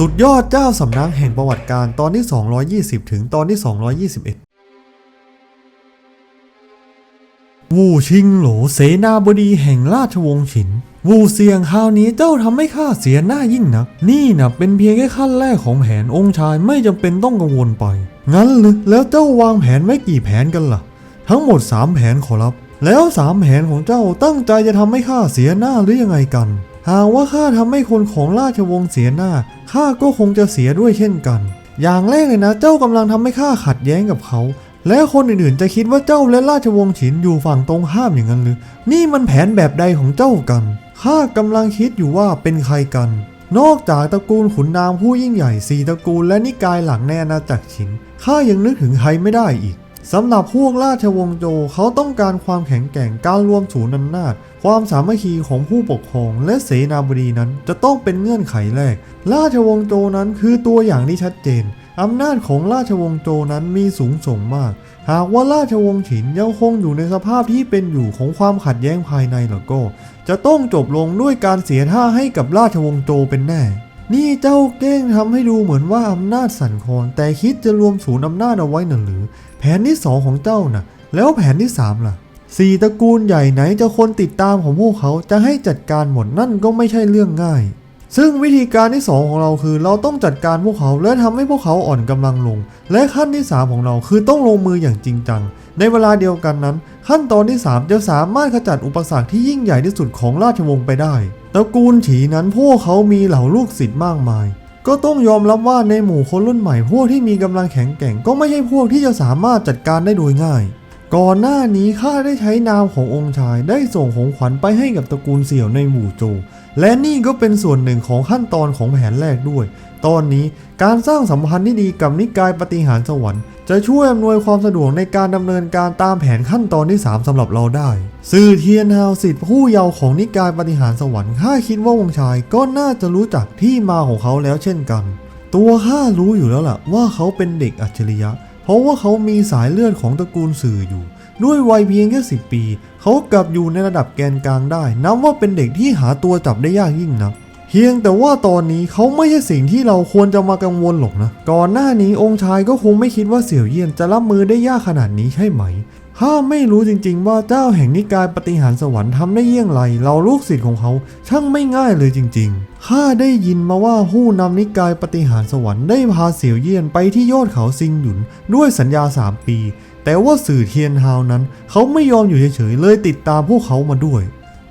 สุดยอดเจ้าสำนักแห่งประวัติการตอนที่ 220 ถึงตอนที่ 221 วูชิงโหลเสนาบดีแห่งราชวงศ์ฉิน วูเซียงคราวนี้เจ้าทำให้ข้าเสียหน้ายิ่งนัก นี่นะเป็นเพียงแค่ขั้นแรกของแผนองค์ชายไม่จำเป็นต้องกังวลไป งั้นหรือแล้วเจ้าวางแผนไว้กี่แผนกันล่ะ ทั้งหมด 3 แผนขอรับ แล้วสามแผนของเจ้าตั้งใจจะทำให้ข้าเสียหน้าหรือยังไงกัน หากว่าข้าทำให้คนของราชวงศ์เสียหน้าข้าก็คงจะเสียด้วยเช่นกัน อย่างแรกเลยนะ เจ้ากำลังทำให้ข้าขัดแย้งกับเขา และคนอื่นๆจะคิดว่าเจ้าและราชวงศ์ฉินอยู่ฝั่งตรงข้ามอย่างนั้นหรือ นี่มันแผนแบบใดของเจ้ากันข้ากำลังคิดอยู่ว่าเป็นใครกัน นอกจากตระกูลขุนนางผู้ยิ่งใหญ่สี่ตระกูลและนิกายหลังในอาณาจักรฉินข้ายังนึกถึงใครไม่ได้อีก สำหรับพวกราชวงศ์โจเขาต้องการความแข็งแกร่งการรวมศูนย์อำนาจ ความสามัคคีของผู้ปกครองและเสนาบดีนั้นจะต้องเป็นเงื่อนไขแรก ราชวงศ์โจนั้นคือตัวอย่างที่ชัดเจนอำนาจของราชวงศ์โจนั้นมีสูงส่งมาก หากว่าราชวงศ์ฉินยังคงอยู่ในสภาพที่เป็นอยู่ของความขัดแย้งภายในแล้วก็ จะต้องจบลงด้วยการเสียท่าให้กับราชวงศ์โจเป็นแน่ นี่เจ้าเก้งทำให้ดูเหมือนว่าอำนาจสั่นคลอนแต่คิดจะรวมศูนย์อำนาจเอาไว้น่ะหรือ แผนที่สองของเจ้าน่ะ แล้วแผนที่สามล่ะสี่ตระกูลใหญ่ไหนจะคนติดตามของพวกเขาจะให้จัดการหมดนั่นก็ไม่ใช่เรื่องง่าย ซึ่งวิธีการที่ 2 ของเราคือเราต้องจัดการพวกเขาและทำให้พวกเขาอ่อนกำลังลง และขั้นที่ 3 ของเราคือต้องลงมืออย่างจริงจัง ในเวลาเดียวกันนั้น ขั้นตอนที่ 3 จะสามารถขจัดอุปสรรคที่ยิ่งใหญ่ที่สุดของราชวงศ์ไปได้ตระกูลฉีนั้นพวกเขามีเหล่าลูกศิษย์มากมาย ก็ต้องยอมรับว่าในหมู่คนรุ่นใหม่พวกที่มีกำลังแข็งแกร่ง ก็ไม่ใช่พวกที่จะสามารถจัดการได้โดยง่าย ก่อนหน้านี้ข้าได้ใช้นามขององค์ชายได้ส่งของขวัญไปให้กับตระกูลเสี่ยวในหมู่โจ และนี่ก็เป็นส่วนหนึ่งของขั้นตอนของแผนแรกด้วย ตอนนี้การสร้างสัมพันธ์ที่ดีกับนิกายปฏิหารสวรรค์ จะช่วยอำนวยความสะดวกในการดำเนินการตามแผนขั้นตอนที่ 3สำหรับเราได้ซื่อเทียนฮาวสิทธิ์ผู้เยาว์ของนิกายปฏิหารสวรรค์ข้าคิดว่าวงชายก็น่าจะรู้จักที่มาของเขาแล้วเช่นกัน ตัวข้ารู้อยู่แล้วล่ะว่าเขาเป็นเด็กอัจฉริยะ เพราะว่าเขามีสายเลือดของตระกูลสื่ออยู่ ด้วยวัยเพียงแค่สิปี เขากลับอยู่ในระดับแกนกลางได้ นับว่าเป็นเด็กที่หาตัวจับได้ยากยิ่งนัก เพียงแต่ว่าตอนนี้เขาไม่ใช่สิ่งที่เราควรจะมากังวลหรอกนะ ก่อนหน้านี้องค์ชายก็คงไม่คิดว่าเสี่ยวเยี่ยนจะรับมือได้ยากขนาดนี้ใช่ไหมข้าไม่รู้จริงๆว่าเจ้าแห่งนิกายปฏิหารสวรรค์ทำได้เยี่ยงไร เราลูกศิษย์ของเขาช่างไม่ง่ายเลยจริง ๆ ข้าได้ยินมาว่าผู้นำนิกายปฏิหารสวรรค์ได้พาเสี่ยวเยี่ยนไปที่ยอดเขาซิงหยุนด้วยสัญญา 3 ปี แต่ว่าสื่อเทียนฮาวนั้น เขาไม่ยอมอยู่เฉยๆเลยติดตามพวกเขามาด้วย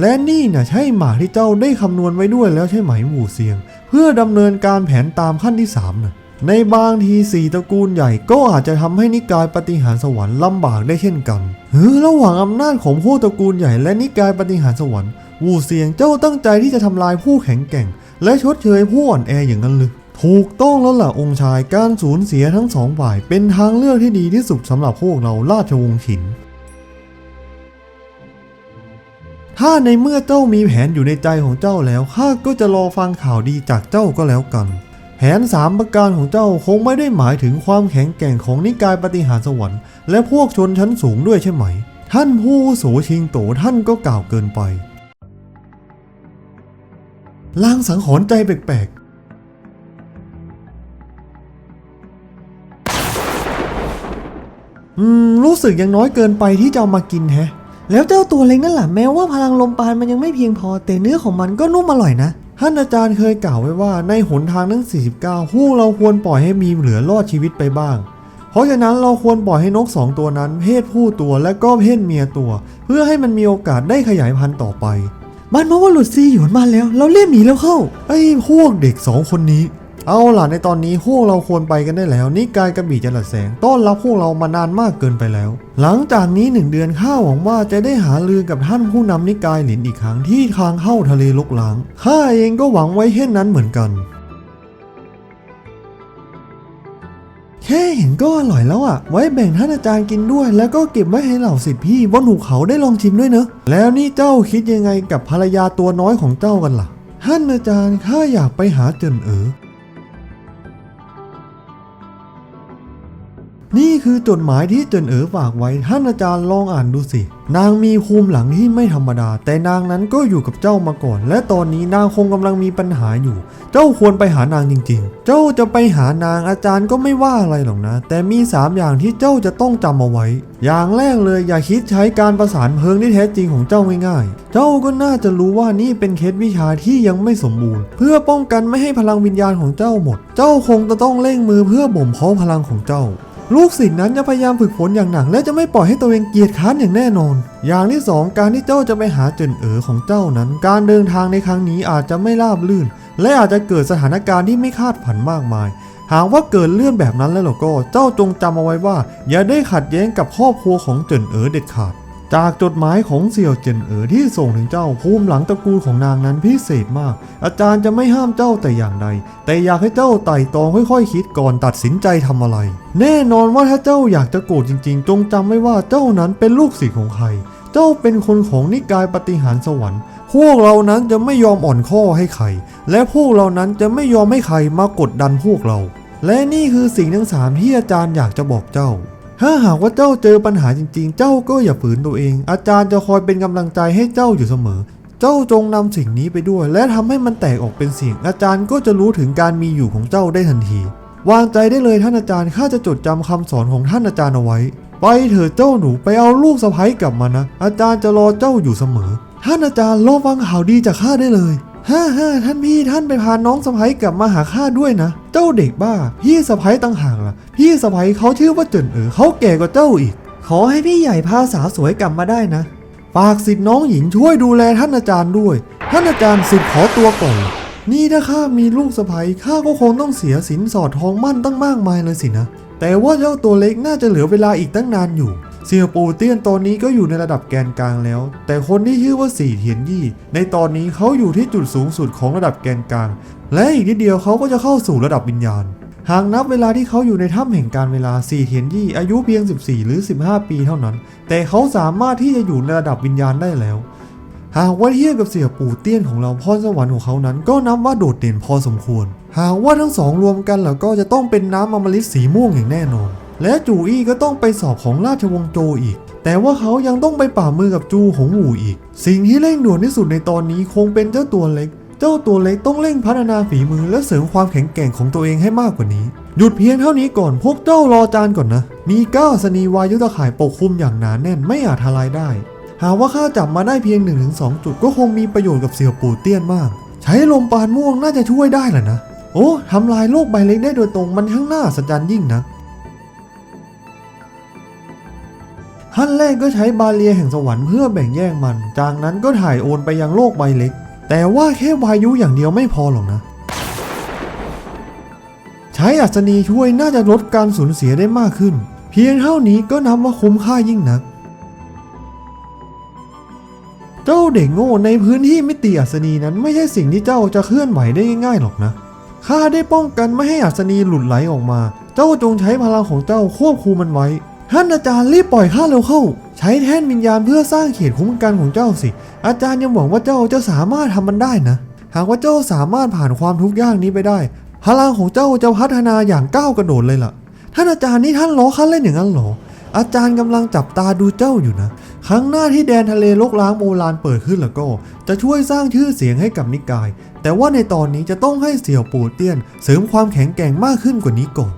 และนี่นะใช่หมาที่เจ้าได้คำนวณไว้ด้วยแล้วใช่ไหมหมู่เซียง เพื่อดำเนินการแผนตามขั้นที่สามนะในบางทีสี่ตระกูลใหญ่ก็อาจจะทำให้นิกายปฏิหารสวรรค์ลำบากได้เช่นกันเฮ้อระหว่างอำนาจของผู้ตระกูลใหญ่และนิกายปฏิหารสวรรค์ วูเซียงเจ้าตั้งใจที่จะทำลายผู้แข็งแกร่ง และชดเชยผู้อ่อนแออย่างนั้นหรือ ถูกต้องแล้วล่ะองค์ชายการสูญเสียทั้งสองฝ่าย เป็นทางเลือกที่ดีที่สุดสำหรับพวกเราราชวงศ์ฉิน ถ้าในเมื่อเจ้ามีแผนอยู่ในใจของเจ้าแล้วข้าก็จะรอฟังข่าวดีจากเจ้าก็แล้วกัน แผนสามประการของเจ้าคงไม่ได้หมายถึงความแข็งแกร่งของนิกายปฏิหารสวรรค์และพวกชนชั้นสูงด้วยใช่ไหม ท่านผู้โสชิงโตท่านก็กล่าวเกินไปลางสังหรณ์ใจแปลก อืมรู้สึกยังน้อยเกินไปที่จะเอามากินแฮะ แล้วเจ้าตัวเล็กนั่นแหละแม้ว่าพลังลมปานมันยังไม่เพียงพอ แต่เนื้อของมันก็นุ่มอร่อยนะท่านอาจารย์เคยกล่าวไว้ว่าในหนทางทั้ง 49 พวกเราควรปล่อยให้มีเหลือรอดชีวิตไปบ้าง เพราะฉะนั้นเราควรปล่อยให้นกสองตัวนั้น เพศผู้ตัวและก็เพศเมียตัว เพื่อให้มันมีโอกาสได้ขยายพันธุ์ต่อไป มันเพราว่าหลุดซีหยวนมาแล้ว เราเรียกหนีแล้วเข้า ไอ้พวกเด็กสองคนนี้ เอาล่ะในตอนนี้พวกเราควรไปกันได้แล้วนี่กายกระบี่จรัสแสงต้อนรับพวกเรามานานมากเกินไปแล้ว หลังจากนี้หนึ่งเดือนข้าหวังว่าจะได้หาลือกับท่านผู้นำนิกายหลินอีกครั้งที่ทางเข้าทะเลลกล้างข้าเองก็หวังไว้เช่นนั้นเหมือนกัน แค่เห็นก็อร่อยแล้วอะไว้แบ่งท่านอาจารย์กินด้วย แล้วก็เก็บไว้ให้เหล่าสิทธิพี่บนหุบเขาได้ลองชิมด้วยเนอะแล้วนี่เจ้าคิดยังไงกับภรรยาตัวน้อยของเจ้ากันล่ะ ท่านอาจารย์ข้าอยากไปหาเจินเอ๋อ นี่คือจดหมายที่เจินเอ๋อฝากไว้ท่านอาจารย์ลองอ่านดูสิ นางมีภูมิหลังที่ไม่ธรรมดา แต่นางนั้นก็อยู่กับเจ้ามาก่อน และตอนนี้นางคงกำลังมีปัญหาอยู่ เจ้าควรไปหานางจริง ๆ เจ้าจะไปหานางอาจารย์ก็ไม่ว่าอะไรหรอกนะ แต่มี 3 อย่างที่เจ้าจะต้องจำเอาไว้ อย่างแรกเลยอย่าคิดใช้การประสานเพลิงที่แท้จริงของเจ้าง่ายๆ เจ้าก็น่าจะรู้ว่านี่เป็นเคล็ดวิชาที่ยังไม่สมบูรณ์ เพื่อป้องกันไม่ให้พลังวิญญาณของเจ้าหมด เจ้าคงจะต้องเร่งมือเพื่อบ่มเพาะพลังของเจ้า ลูกศิษย์นั้นจะพยายามฝึกฝนอย่างหนัก และจะไม่ปล่อยให้ตัวเองเกียจค้านอย่างแน่นอน อย่างที่สองการที่เจ้าจะไปหาเจินเอ๋อของเจ้านั้น การเดินทางในครั้งนี้อาจจะไม่ราบรื่น และอาจจะเกิดสถานการณ์ที่ไม่คาดฝันมากมาย หากว่าเกิดเลื่อนแบบนั้นแล้วก็ เจ้าจงจำเอาไว้ว่า อย่าได้ขัดแย้งกับครอบครัวของเจินเอ๋อเด็ดขาด จากจดหมายของเสี่ยวเจินเอ๋อที่ส่งถึงเจ้าภูมิหลังตระกูลของนางนั้นพิเศษมาก อาจารย์จะไม่ห้ามเจ้าแต่อย่างใด แต่อยากให้เจ้าไต่ตองค่อยๆ คิดก่อนตัดสินใจทำอะไร แน่นอนว่าถ้าเจ้าอยากจะโกรธจริง ๆ จงจำไว้ว่าเจ้านั้นเป็นลูกศิษย์ของใคร เจ้าเป็นคนของนิกายปฏิหารสวรรค์ พวกเรานั้นจะไม่ยอมอ่อนข้อให้ใคร และพวกเรานั้นจะไม่ยอมให้ใครมากดดันพวกเรา และนี่คือสิ่งทั้งสามที่อาจารย์อยากจะบอกเจ้า ถ้าหากว่าเจ้าเจอปัญหาจริงๆ เจ้าก็อย่าฝืนตัวเอง อาจารย์จะคอยเป็นกำลังใจให้เจ้าอยู่เสมอ เจ้าจงนำสิ่งนี้ไปด้วย และทำให้มันแตกออกเป็นเสียง อาจารย์ก็จะรู้ถึงการมีอยู่ของเจ้าได้ทันที วางใจได้เลยท่านอาจารย์ข้าจะจดจำคำสอนของท่านอาจารย์เอาไว้ ไปเถิดเจ้าหนูไปเอาลูกสะใภ้กลับมานะ อาจารย์จะรอเจ้าอยู่เสมอ ท่านอาจารย์รอฟังข่าวดีจากข้าได้เลยฮ่าฮ่าท่านพี่ท่านไปพาน้องสะใภ้กลับมาหาข้าด้วยนะ เจ้าเด็กบ้า พี่สะใภ้ต่างหากล่ะ พี่สะใภ้เขาชื่อว่าเจินเอ๋อเขาแก่กว่าเจ้าอีก ขอให้พี่ใหญ่พาสาวสวยกลับมาได้นะ ฝากสิทธิ์น้องหญิงช่วยดูแลท่านอาจารย์ด้วย ท่านอาจารย์สิทธิ์ขอตัวก่อน นี่ถ้าข้ามีลูกสะใภ้ข้าก็คงต้องเสียสินสอดทองมั่นตั้งมากมายเลยสินะ แต่ว่าเจ้าตัวเล็กน่าจะเหลือเวลาอีกตั้งนานอยู่ เสี่ยวปูเตี้ยนตอนนี้ก็อยู่ในระดับแกนกลางแล้ว แต่คนที่ชื่อว่าสี่เทียนยี่ ในตอนนี้เขาอยู่ที่จุดสูงสุดของระดับแกนกลาง และอีกนิดเดียวเขาก็จะเข้าสู่ระดับวิญญาณ หากนับเวลาที่เขาอยู่ในถ้ำแห่งการเวลาสี่เทียนยี่อายุเพียง 14 หรือ 15 ปีเท่านั้น แต่เขาสามารถที่จะอยู่ในระดับวิญญาณได้แล้ว หากว่าเทียบกับเสี่ยปู่เตี้ยนของเราพรสวรรค์ของเขานั้น ก็นับว่าโดดเด่นพอสมควร หากว่าทั้งสองรวมกันแล้วก็จะต้องเป็นน้ำอมฤตสีม่วงอย่างแน่นอน และจูอี้ก็ต้องไปสอบของราชวงศ์โจอีก แต่ว่าเขายังต้องไปป่ามือกับจูหงหูอีก สิ่งที่เร่งด่วนที่สุดในตอนนี้คงเป็นเจ้าตัวเล็ก เจ้าตัวเล็กต้องเร่งพัฒนาฝีมือและเสริมความแข็งแกร่งของตัวเองให้มากกว่านี้ หยุดเพียงเท่านี้ก่อนพวกเจ้ารอจานก่อนนะ มีก้าวสนีวายุตะข่ายปกคลุมอย่างหนาแน่นไม่อาจทลายได้ หากว่าข้าจับมาได้เพียง 1-2 จุดก็คงมีประโยชน์กับเสี่ยวปู่เตี้ยนมาก ใช้ลมปานม่วงน่าจะช่วยได้แหละนะ โอ้ทำลายโลกใบเล็กได้โดยตรงมันข้างหน้าสัจจันยิ่งนะ ขั้นแรกก็ใช้บาเรียแห่งสวรรค์เพื่อแบ่งแยกมัน จากนั้นก็ถ่ายโอนไปยังโลกใบเล็ก แต่ว่าแค่วายุอย่างเดียวไม่พอหรอกนะ ใช้อัศนีช่วยน่าจะลดการสูญเสียได้มากขึ้น เพียงเท่านี้ก็นับว่าคุ้มค่ายิ่งนัก เจ้าเด็กโง่ในพื้นที่มิติอัศนีนั้นไม่ใช่สิ่งที่เจ้าจะเคลื่อนไหวได้ง่ายๆหรอกนะข้าได้ป้องกันไม่ให้อัศนีหลุดไหลออกมา เจ้าจงใช้พลังของเจ้าควบคุมมันไว้ ท่านอาจารย์รีบปล่อยข้าเร็วเข้า ใช้แท่นวิญญาณเพื่อสร้างเขตคุ้มกันของเจ้าสิ อาจารย์ยังหวังว่าเจ้าจะสามารถทำมันได้นะ หากว่าเจ้าสามารถผ่านความทุกข์ยากนี้ไปได้ พลังของเจ้าจะพัฒนาอย่างก้าวกระโดดเลยล่ะ ท่านอาจารย์นี่ท่านล้อข้าเล่นอย่างนั้นหรอ อาจารย์กำลังจับตาดูเจ้าอยู่นะ ครั้งหน้าที่แดนทะเลลกล้างโบราณเปิดขึ้นแล้วก็ จะช่วยสร้างชื่อเสียงให้กับนิกาย แต่ว่าในตอนนี้จะต้องให้เสี่ยวปูเตี้ยน เสริมความแข็งแกร่งมากขึ้นกว่านี้ก่อน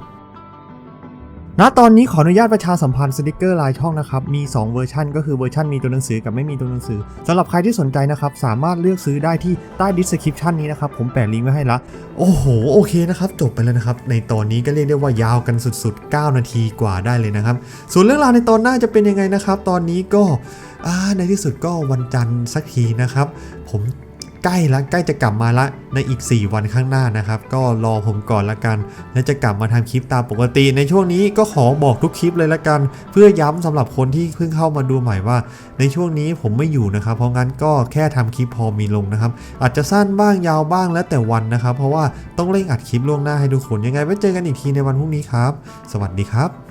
ณตอนนี้ขออนุญาตประชาสัมพันธ์สติกเกอร์ลายช่องนะครับ มี 2 เวอร์ชันก็คือเวอร์ชันมีตัวหนังสือกับไม่มีตัวหนังสือสำหรับใครที่สนใจนะครับ สามารถเลือกซื้อได้ที่ใต้ดิสคริปชันนี้นะครับ ผมแปะลิงก์ไว้ให้ละ โอ้โห โอเคนะครับ จบไปแล้วนะครับ ในตอนนี้ก็เรียกได้ว่ายาวกันสุด ๆ 9 นาทีกว่าได้เลยนะครับ ส่วนเรื่องราวในตอนหน้าจะเป็นยังไงนะครับ ตอนนี้ก็ในที่สุดก็วันจันทร์สักทีนะครับ ผม ใกล้ละใกล้จะกลับมาละในอีก 4 วันข้างหน้านะครับ ก็รอผมก่อนละกัน และจะกลับมาทำคลิปตามปกติ ในช่วงนี้ก็ขอบอกทุกคลิปเลยละกัน เพื่อย้ำสำหรับคนที่เพิ่งเข้ามาดูใหม่ว่า ในช่วงนี้ผมไม่อยู่นะครับ เพราะงั้นก็แค่ทำคลิปพอมีลงนะครับ อาจจะสั้นบ้างยาวบ้างแล้วแต่วันนะครับ เพราะว่าต้องเร่งอัดคลิปล่วงหน้าให้ทุกคนยังไงไว้เจอกันอีกทีในวันพรุ่งนี้ครับ สวัสดีครับ